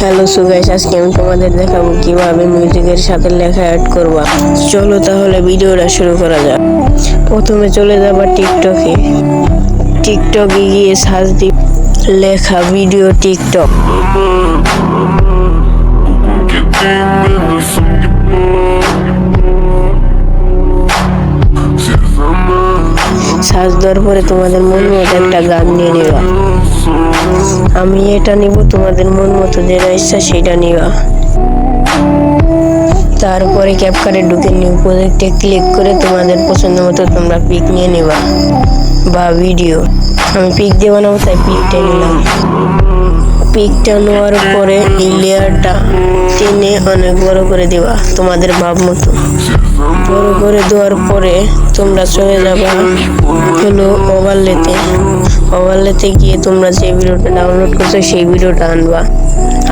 Hello সুগাইস, আজকে আমি তোমাদের দেখাবো কীভাবে মিউজিকের সাথে লেখা অ্যাড করবা। চলো তাহলে ভিডিওটা শুরু করা যাক। প্রথমে চলে যাবা টিকটকে টিকটকে গিয়ে সার্চ দি লেখা ভিডিও টিকটক সার্চ দেওয়ার পরে তোমাদের মন মতো একটা গান নিয়ে নেওয়া আমি এটা নিব, তোমাদের মন মতো যেটা ইচ্ছা সেটা নেওয়া তারপরে ক্যাপকারে ঢুকে নিউ প্রজেক্টে ক্লিক করে তোমাদের পছন্দ মতো তোমরা পিক নিয়ে নেওয়া বা ভিডিও। আমি পিক দিয়ে বানাবো তাই পিকটা নিলাম। পিকটা নেওয়ার পরে এই লেয়ারটা টেনে অনেক বড় করে দিবা, তোমাদের ভাব মতো। বড় করে দেওয়ার পরে তোমরা চলে যাবা হলো ওভারলেতে। ওভারলেতে গিয়ে তোমরা যে ভিডিওটা ডাউনলোড করছ, সেই ভিডিওটা আনবা।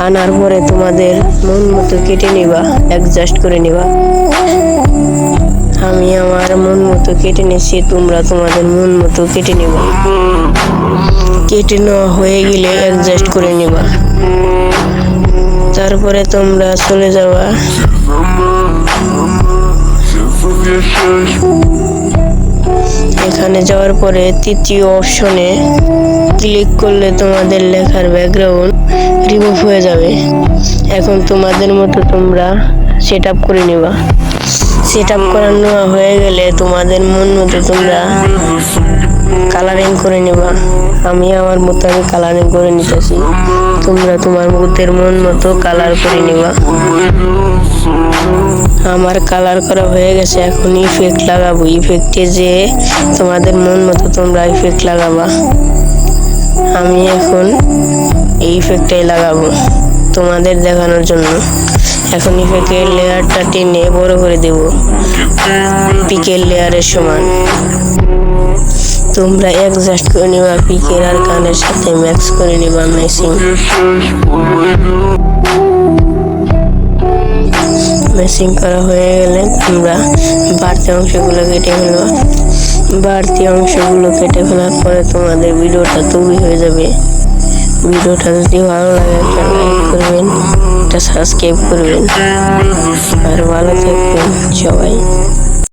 আনার পরে তোমাদের মন মতো কেটে নিবা অ্যাডজাস্ট করে নিবা। আমি আমার মন মতো কেটে নিচ্ছি তোমরা তোমাদের মন মতো কেটে নিবা। কেটে নেওয়া হয়ে গেলে করে নিবা। তারপরে তোমরা চলে যাওয়া এখানে যাওয়ার পরে তৃতীয় অপশনে ক্লিক করলে তোমাদের লেখার ব্যাকগ্রাউন্ড রিমুভ হয়ে যাবে। এখন তোমাদের মতো তোমরা সেট আপ করে নিবা। সেট আপ করানো হয়ে গেলে তোমাদের মন মতো তোমরা কালারিং করে নিবা। আমি আমার মতো আমি কালারিং করে নিতেছি। তোমরা তোমার মধ্যের মন মতো কালার করে নিবা। আমার কালার করা হয়ে গেছে, এখন ইফেক্ট লাগাবো। ইফেক্টে যে তোমাদের মন মতো তোমরা ইফেক্ট লাগাবা। আমি এখন এই ইফেক্টটাই লাগাবো তোমাদের দেখানোর জন্য। এখন ইফেক্টের লেয়ারটা টেনে বড় করে দেব। পিকের লেয়ারের সমান। তোমরা অ্যাডজাস্ট করে নিবা পিকের আর কানের সাথে ম্যাক্স করে নিবা মেসিং। ম্যাচিং করা হয়ে গেলে তোমরা বাড়তি অংশগুলো কেটে ফেলবা। বাড়তি অংশগুলো কেটে ফেলার পরে তোমাদের ভিডিওটা তৈরি হয়ে যাবে। ভিডিওটা যদি ভালো লাগে একটা লাইক করবেন, একটা সাবস্ক্রাইব করবেন। আর ভালো থাকবেন সবাই।